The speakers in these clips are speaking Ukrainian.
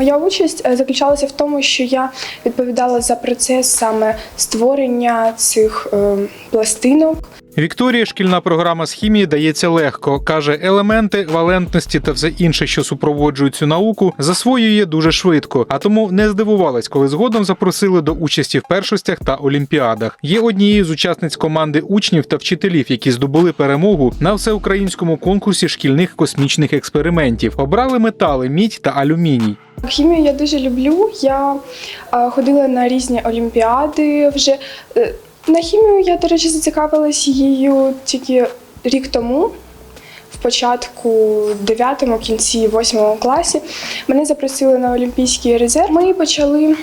Моя участь е, заключалася в тому, що я відповідала за процес саме створення цих е, пластинок. Вікторії шкільна програма з хімії дається легко. каже, елементи, валентності та все інше, що супроводжують цю науку, засвоює дуже швидко. А тому не здивувалась, коли згодом запросили до участі в першостях та олімпіадах. Є однією з учасниць команди учнів та вчителів, які здобули перемогу на всеукраїнському конкурсі шкільних космічних експериментів. Обрали метали мідь та алюміній. Хімію я дуже люблю. Я е, ходила на різні олімпіади вже. Е, На хімію я, до речі, зацікавилась її тільки рік тому. В початку 9 кінці 8 класі мене запросили на Олімпійський резерв. Ми почали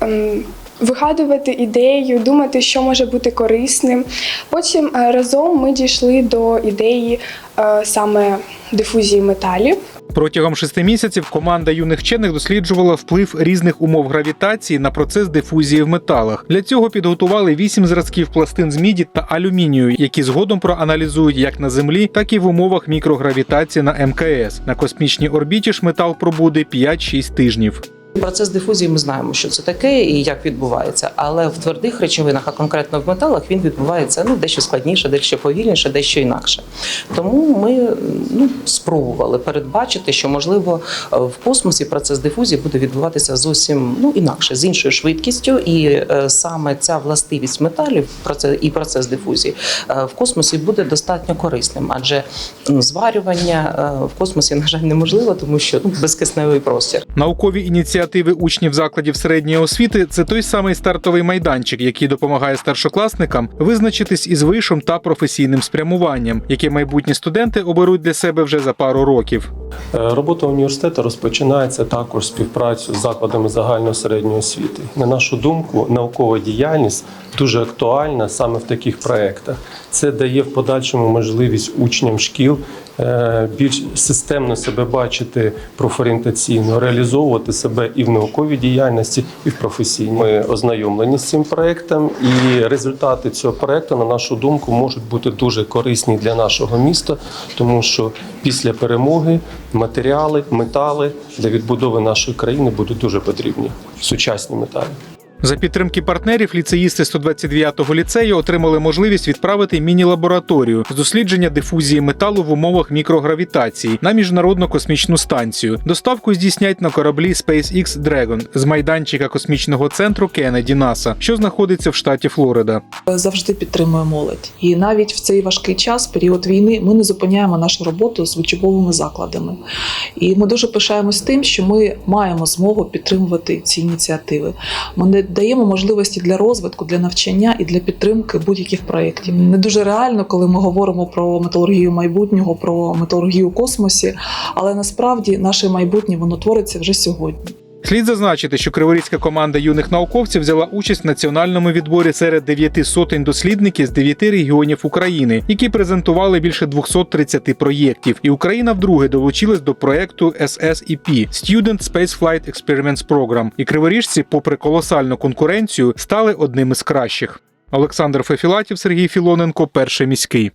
ем, вигадувати ідею, думати, що може бути корисним. Потім е, разом ми дійшли до ідеї е, саме дифузії металів. Протягом шести місяців команда юних вчених досліджувала вплив різних умов гравітації на процес дифузії в металах. Для цього підготували вісім зразків пластин з міді та алюмінію, які згодом проаналізують як на землі, так і в умовах мікрогравітації на МКС. На космічній орбіті ж метал пробуде 5-6 тижнів. Процес дифузії ми знаємо, що це таке і як відбувається. Але в твердих речовинах, а конкретно в металах, він відбувається ну дещо складніше, дещо повільніше, дещо інакше. Тому ми ну спробували передбачити, що можливо в космосі процес дифузії буде відбуватися зовсім ну інакше, з іншою швидкістю, і е, саме ця властивість металів, і процес дифузії е, в космосі буде достатньо корисним, адже м, зварювання е, в космосі на жаль неможливо, тому що ну безкисневий простір. Наукові ініціативи учнів закладів середньої освіти це той самий стартовий майданчик, який допомагає старшокласникам визначитись із вишом та професійним спрямуванням, яке майбутні студенти оберуть для себе вже за пару років. Е, Робота університету розпочинається також співпрацю з закладами загальної середньої освіти. На нашу думку, наукова діяльність дуже актуальна саме в таких проєктах. Це дає в подальшому можливість учням шкіл е, більш системно себе бачити профорієнтаційно, реалізовувати себе і в науковій діяльності, і в професійній. Ми ознайомлені з цим проєктом, і результати цього проєкту, на нашу думку, можуть бути дуже корисні для нашого міста, тому що після перемоги матеріали, метали для відбудови нашої країни будуть дуже потрібні. Сучасні метали. За підтримки партнерів ліцеїсти 129-го ліцею отримали можливість відправити міні-лабораторію з дослідження дифузії металу в умовах мікрогравітації на міжнародну космічну станцію. Доставку здійснять на кораблі SpaceX Dragon з майданчика космічного центру Кеннеді НАСА, що знаходиться в штаті Флорида. завжди підтримує молодь. І навіть в цей важкий час, період війни, ми не зупиняємо нашу роботу з учбовими закладами. І ми дуже пишаємось тим, що ми маємо змогу підтримувати ці ініціативи. Ми не даємо можливості для розвитку, для навчання і для підтримки будь-яких проєктів. Не дуже реально, коли ми говоримо про металургію майбутнього, про металургію в космосі, але насправді наше майбутнє воно твориться вже сьогодні. Слід зазначити, що криворізька команда юних науковців взяла участь в національному відборі серед дев'яти сотень дослідників з дев'яти регіонів України, які презентували більше 230 проєктів. І Україна вдруге долучилась до проекту SSEP – Student Space Flight Experiments Program. І криворіжці, попри колосальну конкуренцію, стали одним із кращих. Олександр Фефілатів, Сергій Філоненко, перший міський.